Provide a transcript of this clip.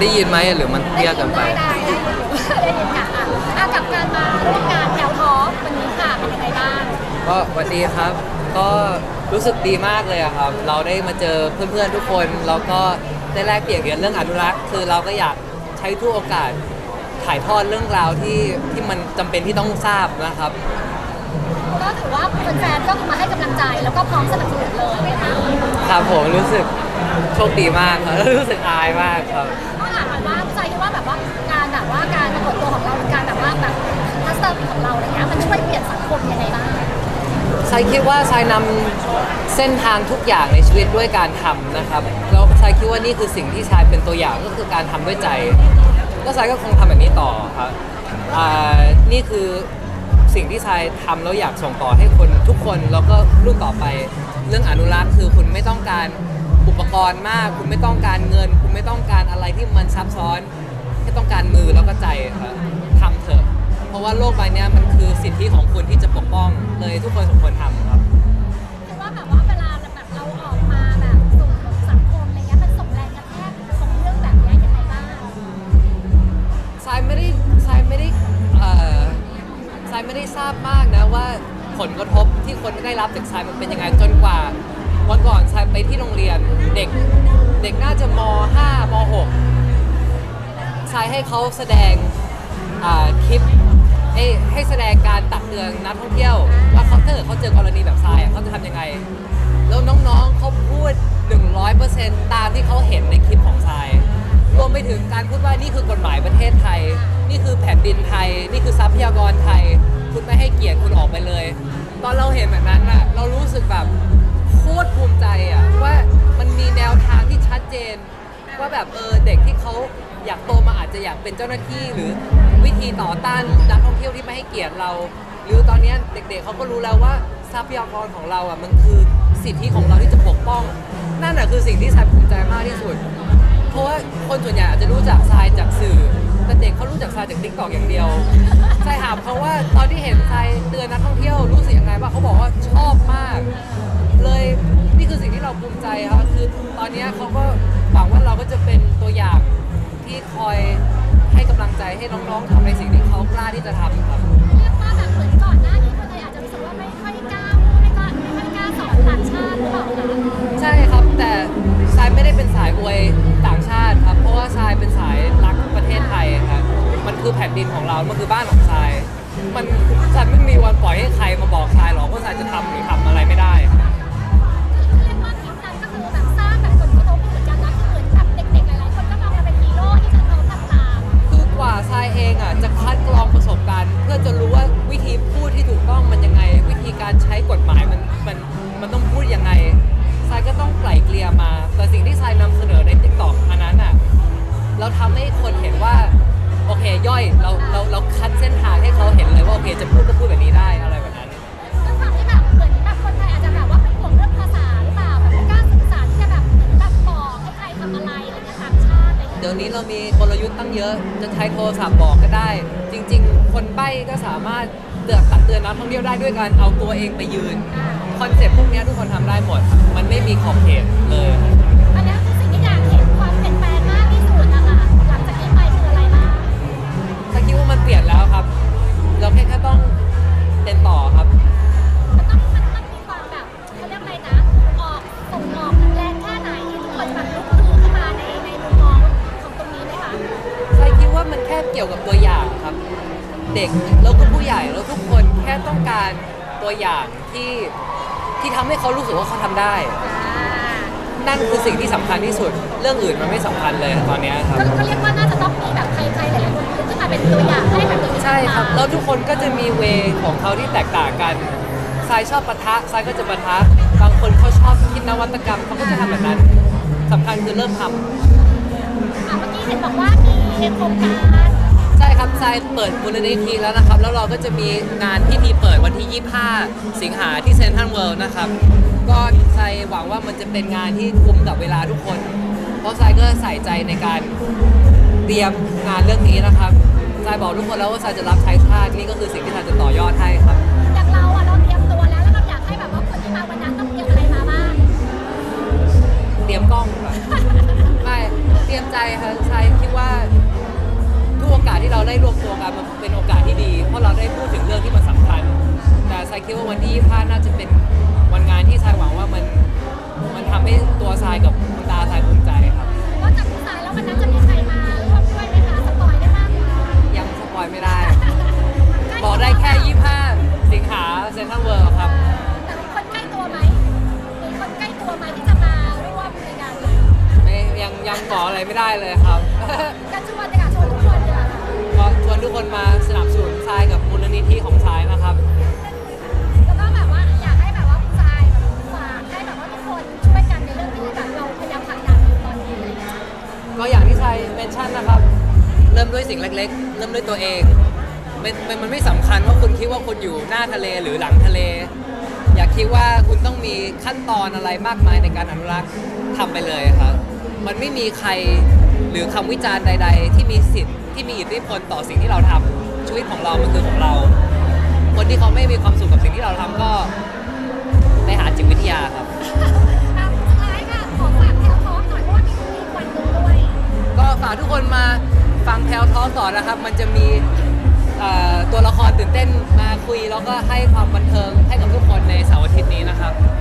ได้ยินไหมหรือมันเตี้ยเกันไป ได้ได้ได้ได้ยินค่ะอะอะกับการมาร่วมงานแถวทอล์กวันนี้ค่ะเป็นยังไงบ้างก็สวัสดีครับ ก็รู้สึกดีมากเลยอะครับ เราได้มาเจอเพื่อนๆทุกคนแล้วก็ได้แลกเปลี่ยนกันเรื่องอนุรักษ์ คือเราก็อยากใช้ทุกโอกาสถ่ายทอดเรื่องราวที่ที่มันจำเป็นที่ต้องทราบนะครับ ก็ถือว่าแฟนๆก็มาให้กำลังใจแล้วก็พร้อมสนับสนุนเลยนะคะ ครับผมรู้สึกโชคดีมากครับ รู้สึกอายมากครับ ทรายคิดว่าทรายนำเส้นทางทุกอย่างในชีวิตด้วยการทำนะครับแล้วทรายคิดว่านี่คือสิ่งที่ทรายเป็นตัวอย่างก็คือการทำด้วยใจแล้วทรายก็คงทำแบบนี้ต่อครับนี่คือสิ่งที่ทรายทำแล้วอยากส่งต่อให้คนทุกคนแล้วก็รุ่นต่อไปเรื่องอนุรักษ์คือคุณไม่ต้องการอุปกรณ์มาก คุณไม่ต้องการเงิน คุณไม่ต้องการอะไรที่มันซับซ้อนแค่ต้องการมือแล้วก็ใจครับ เพราะว่าโลกใบเนี้ยมันคือสิทธิของคุณที่จะปกป้องเลยทุกคนสมควรทำครับคิดว่าแบบว่าเวลาแบบเราออกมาแบบสู่สังคมอะไรเงี้ยมันส่งแรงกระแทกของเรื่องแบบเนี้ยยังไงบ้างทรายไม่ได้ทรายไม่ได้เอ่อทรายไม่ได้ทราบมากนะว่าผลกระทบที่คนได้รับจากทรายมันเป็นยังไงจนกว่าวันก่อนทรายไปที่โรงเรียนเด็กเด็กน่าจะม 5 ม6ทรายให้เขาแสดงอ่าคลิป เอ้ให้แสดงการตักเตือนนักท่องเที่ยว ว่าเขาถ้าเกิดเขาเจอกรณีแบบทรายอะเขาจะทำยังไง แล้วน้องๆเขาพูด 100%ตามที่เขาเห็นในคลิปของทราย รวมไปถึงการพูดว่านี่คือกฎหมายประเทศไทย นี่คือแผ่นดินไทย นี่คือทรัพยากรไทย คุณไม่ให้เกียรติคุณออกไปเลย ตอนเราเห็นแบบนั้นอะเรารู้สึกแบบโคตรภูมิใจอะว่ามันมีแนวทางที่ชัดเจน ว่าแบบเออเด็กที่เขาอยากโตมา จจะอยากเป็นเจ้าหน้าที่หรือวิธีต่อต้านนักท่องเที่ยวที่ไม่ให้เกียรติเรา หรือตอนนี้เด็กๆเขาก็รู้แล้วว่าทรัพยากรของเราอะมันคือสิทธิของเราที่จะปกป้อง นั่นแหะคือสิ่งที่ทรายภูมิใจมากที่สุด เพราะว่าคนส่วนใหญ่อาจจะรู้จักทรายจากสื่อ แต่เด็กเขารู้จักทรายจากติ๊กตอกอย่างเดียวทรายถามเขาว่าตอน น้องๆทำในสิ่งที่เขากล้าที่จะทำครับเรียกว่าแบบเหมือนก่อนหน้านี้คนไทยอาจจะรู้สึกว่าไม่ค่อยกล้าพูดไม่กล้าไม่ค่อยกล้าสอนต่างชาติหรือเปล่าคะใช่ครับแต่ทรายไม่ได้เป็นสายอวยต่างชาติครับ เพราะว่าทรายเป็นสายรักประเทศไทยครับมันคือแผ่นดินของเรา มันคือบ้านของทราย มันทรายไม่มีวันปล่อยให้ใครมาบอกทรายหรอกว่าทรายจะทำหรือทำอะไรไม่ได้ครับ ก็ต้องไกล่เกลี่ยมา แต่สิ่งที่ทรายนำเสนอในติ๊กต็อกอันนั้นอะ เราทำให้คนเห็นว่า โอเคย่อยเราเราเราคัดเส้นทางให้เขาเห็นเลยว่าโอเคจะพูดก็พูดแบบนี้ได้อะไร เงี้ยเรามีกลยุทธ์ตั้งเยอะจะใช้โทรศัพท์บอกก็ได้ จริง ๆ คนใบ้ก็สามารถเตือนตักเตือนนักท่องเที่ยวได้ด้วยการเอาตัวเองไปยืนคอนเซ็ปต์พวกนี้ทุกคนทำได้หมด มันไม่มีขอบเขตเลย กี่ยวกับตัวอย่างครับ เด็กแล้วก็ผู้ใหญ่แล้วทุกคนแค่ต้องการตัวอย่างที่ที่ทำให้เขารู้สึกว่าเขาทำได้ นั่นคือสิ่งที่สำคัญที่สุด เรื่องอื่นมันไม่สำคัญเลยตอนเนี้ยครับ ก็ก็เรียกว่าน่าจะต้องมีแบบใครๆหลายๆคนลุกขึ้นมาเป็นตัวอย่างให้แบบตัวเองใช่ครับ แล้วทุกคนก็จะมีเวของเขาที่แตกต่างกันทรายชอบปะทะทรายก็จะปะทะ บางคนเขาชอบคิดนวัตกรรมเขาก็จะทำแบบนั้นสำคัญคือเริ่มทำ อะเมื่อกี้เห็นบอกว่ามีโครงการ ใช่ครับทรายเปิดมูลนิธิแล้วนะครับ แล้วเราก็จะมีงานพิธีเปิดวันที่ 25 สิงหาที่เซนทรัลเวิลด์นะครับ ก็ทรายหวังว่ามันจะเป็นงานที่คุ้มกับเวลาทุกคน เพราะทรายก็ใส่ใจในการเตรียมงานเรื่องนี้นะครับทรายบอกทุกคนแล้วว่าทรายจะรับใช้ชาตินี่ก็คือสิ่งที่ทรายจะ ได้รวมตัวกันมันเป็นโอกาสที่ดี เพราะเราได้พูดถึงเรื่องที่มันสำคัญ แต่ทรายคิดว่าวันที่25น่าจะเป็นวันงานที่ทรายหวังว่ามันมันทำให้ตัวทรายกับคุณตาทรายภูมิใจครับ นอกจากพี่สายแล้ววันนั้นจะมีใครมาร่วมด้วยไหมคะสปอยได้มากกว่ายังสปอยไม่ได้ บอกได้แค่ 25 สิงหาเซ็นทรัลเวิลด์ครับ แต่มีคนใกล้ตัวไหมมีคนใกล้ตัวไหมที่จะมาร่วมในงานนี้ไม่ยังยังบอกอะไรไม่ได้เลยครับก็ชวนเลยค่ะชวนทุกคนเลยค่ะก็ช วนทุกคนมาสนับสนุนทรายกับมูลนิธิของทรายนะครับ แล้วก็แบบว่าอยากให้แบบว่าคุณชายแบบฝากให้แบบว่าทุกคนช่วยกันในเรื่องที่แบบเราพยายามผลักดันอยู่ตอนนี้อะไรอย่างเงี้ยก็อย่างที่ทรายเมนชั่นนะครับ เริ่มด้วยสิ่งเล็กๆ เริ่มด้วยตัวเองมันมันมันไม่สำคัญว่าคุณคิดว่าคุณอยู่หน้าทะเลหรือหลังทะเล อย่าคิดว่าคุณต้องมีขั้นตอนอะไรมากมายในการอนุรักษ์ทำไปเลยครับ มันไม่มีใครหรือคำวิจารณ์ใด ๆ ที่มีสิทธิ์ ที่มีอิทธิพลต่อสิ่งที่เราทำชีวิตของเรา มันคือของเรา คนที่เขาไม่มีความสุขกับสิ่งที่เราทำก็ไปหาจิตวิทยาครับอะสุดท้ายค่ะขอฝากแถวท้องหน่อยเพราะว่ามีมีวันหนึ่งด้วยก็ฝากทุกคนมาฟังแพลวท้อต่อนะครับ มันจะมีเอ่อตัวละครตื่นเต้นมาคุย แล้วก็ให้ความบันเทิงให้กับทุกคนในเสาร์อาทิตย์นี้นะครับค่ะ